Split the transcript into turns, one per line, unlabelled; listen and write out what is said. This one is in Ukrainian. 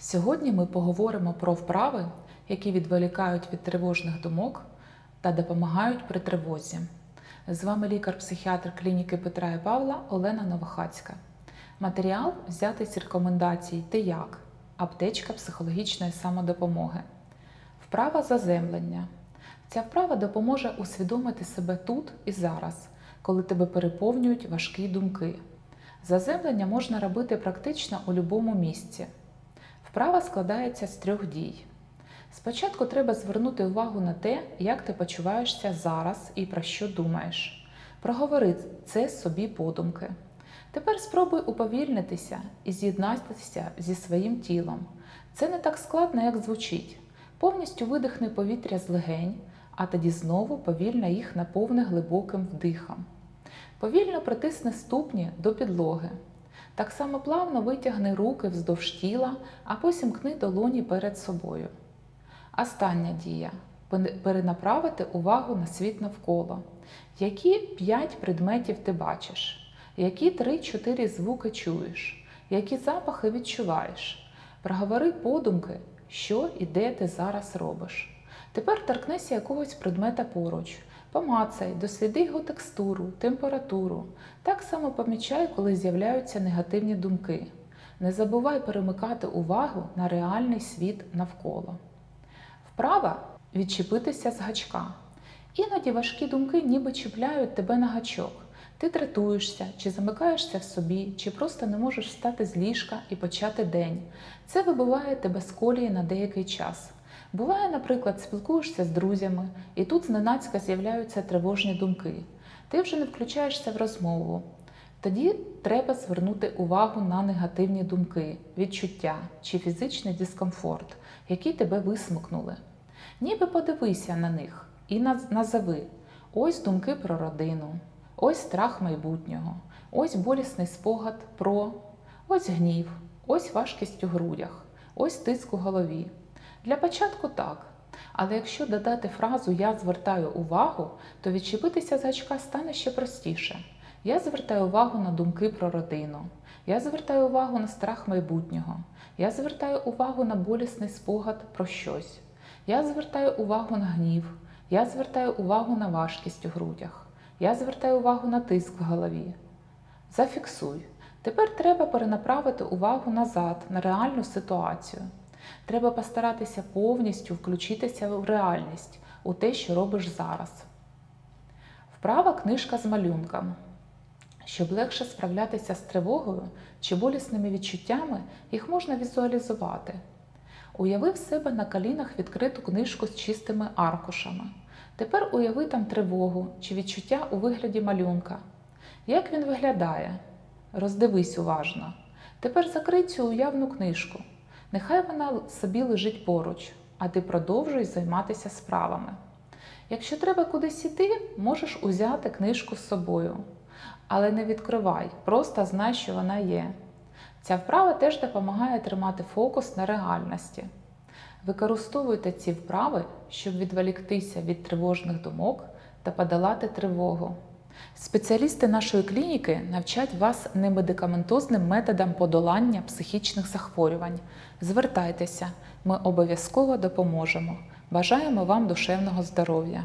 Сьогодні ми поговоримо про вправи, які відволікають від тривожних думок та допомагають при тривозі. З вами лікар-психіатр клініки Петра і Павла Олена Новохацька. Матеріал взятий з рекомендацій «Ти-як» аптечка психологічної самодопомоги. Вправа заземлення. Ця вправа допоможе усвідомити себе тут і зараз, коли тебе переповнюють важкі думки. Заземлення можна робити практично у будь-якому місці. Вправа складається з трьох дій. Спочатку треба звернути увагу на те, як ти почуваєшся зараз і про що думаєш. Проговори це собі подумки. Тепер спробуй уповільнитися і з'єднатися зі своїм тілом. Це не так складно, як звучить. Повністю видихни повітря з легень, а тоді знову повільно їх наповни глибоким вдихом. Повільно притисни ступні до підлоги. Так само плавно витягни руки вздовж тіла, а потім кни долоні перед собою. Остання дія перенаправити увагу на світ навколо. Які 5 предметів ти бачиш, які 3-4 звуки чуєш, які запахи відчуваєш. Проговори подумки, що і де ти зараз робиш. Тепер торкнися якогось предмета поруч. Помацай, досліди його текстуру, температуру. Так само помічай, коли з'являються негативні думки. Не забувай перемикати увагу на реальний світ навколо. Вправа відчепитися з гачка. Іноді важкі думки ніби чіпляють тебе на гачок. Ти дратуєшся, чи замикаєшся в собі, чи просто не можеш встати з ліжка і почати день. Це вибиває тебе з колії на деякий час. Буває, наприклад, спілкуєшся з друзями, і тут зненацька з'являються тривожні думки. Ти вже не включаєшся в розмову. Тоді треба звернути увагу на негативні думки, відчуття чи фізичний дискомфорт, які тебе висмикнули. Ніби подивися на них і назови ось думки про родину, ось страх майбутнього, ось болісний спогад про, ось гнів, ось важкість у грудях, ось тиск у голові. Для початку так. Але якщо додати фразу Я звертаю увагу, то відчепитися з гачка стане ще простіше. Я звертаю увагу на думки про родину. Я звертаю увагу на страх майбутнього. Я звертаю увагу на болісний спогад про щось. Я звертаю увагу на гнів. Я звертаю увагу на важкість у грудях. Я звертаю увагу на тиск в голові. Зафіксуй. Тепер треба перенаправити увагу назад на реальну ситуацію. Треба постаратися повністю включитися в реальність, у те, що робиш зараз. Вправа книжка з малюнком. Щоб легше справлятися з тривогою чи болісними відчуттями, їх можна візуалізувати. Уяви в себе на колінах відкриту книжку з чистими аркушами. Тепер уяви там тривогу чи відчуття у вигляді малюнка. Як він виглядає? Роздивись уважно. Тепер закрий цю уявну книжку. Нехай вона собі лежить поруч, а ти продовжуй займатися справами. Якщо треба кудись іти, можеш узяти книжку з собою. Але не відкривай, просто знай, що вона є. Ця вправа теж допомагає тримати фокус на реальності. Використовуйте ці вправи, щоб відволіктися від тривожних думок та подолати тривогу. Спеціалісти нашої клініки навчать вас немедикаментозним методам подолання психічних захворювань. Звертайтеся, ми обов'язково допоможемо. Бажаємо вам душевного здоров'я!